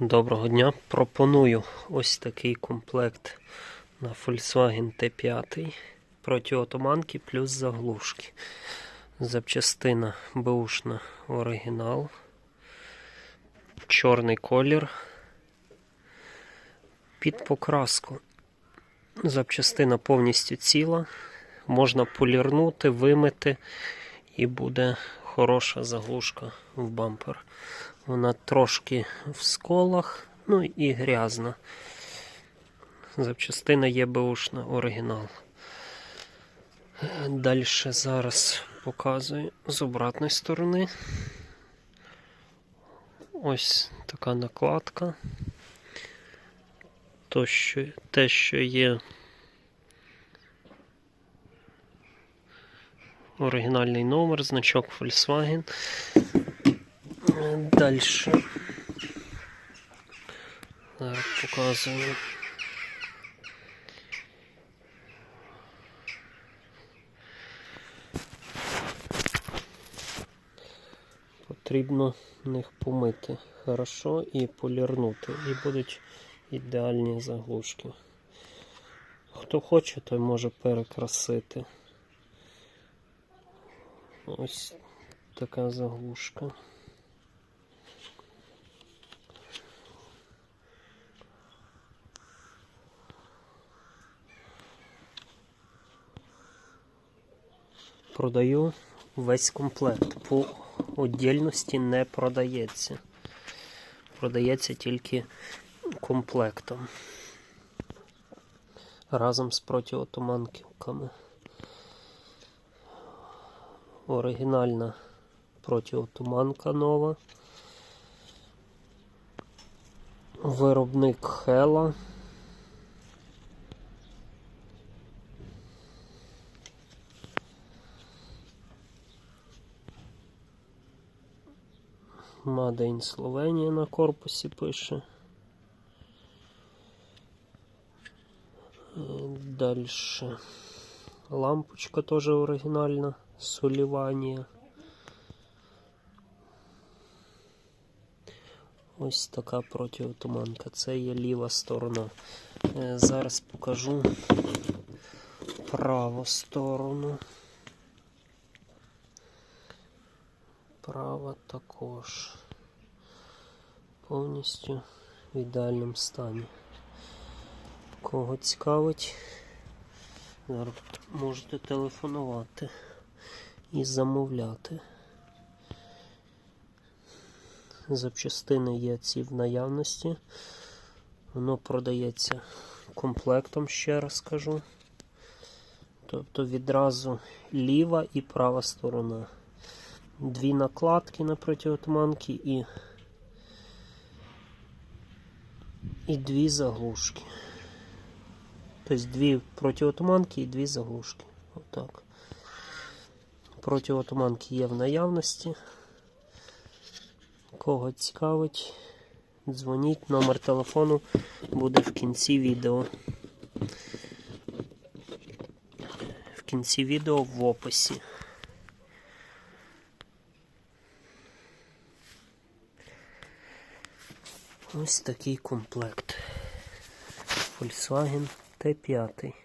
Доброго дня. Пропоную ось такий комплект на Volkswagen T5 протиотуманки плюс заглушки. Запчастина беушна оригінал. Чорний колір. Під покраску. Запчастина повністю ціла. Можна полірнути, вимити і буде хороша заглушка в бампер. Вона трошки в сколах, ну і грязна. Запчастина є беушна оригінал. Далі зараз показую з обратної сторони. Ось така накладка. То, що, те, що є оригінальний номер, значок Volkswagen. Далі. Зараз показую. Потрібно них помити хорошо і полірнути. І будуть ідеальні заглушки. Хто хоче, той може перекрасити. Ось така заглушка. Продаю весь комплект. По віддільності не продається. Продається тільки комплектом. Разом з протиотуманками. Оригінальна протиотуманка нова. Виробник Хела. Made in Словенія на корпусі пише. Далі. Лампочка теж оригінальна. Соліванія. Ось така протиотуманка. Це є ліва сторона. Е, Зараз покажу праву сторону. Права також. Повністю в ідеальному стані. Кого цікавить, можете телефонувати і замовляти. Запчастини є ці в наявності. Воно продається комплектом, ще раз кажу. Тобто відразу ліва і права сторона. Дві накладки на протиотуманки і, і дві заглушки. Тобто дві протиотуманки і дві заглушки. Отак. Протиотуманки є в наявності. Кого цікавить, дзвоніть, номер телефону буде в кінці відео. В кінці відео в описі. Ось такий комплект. Volkswagen T5.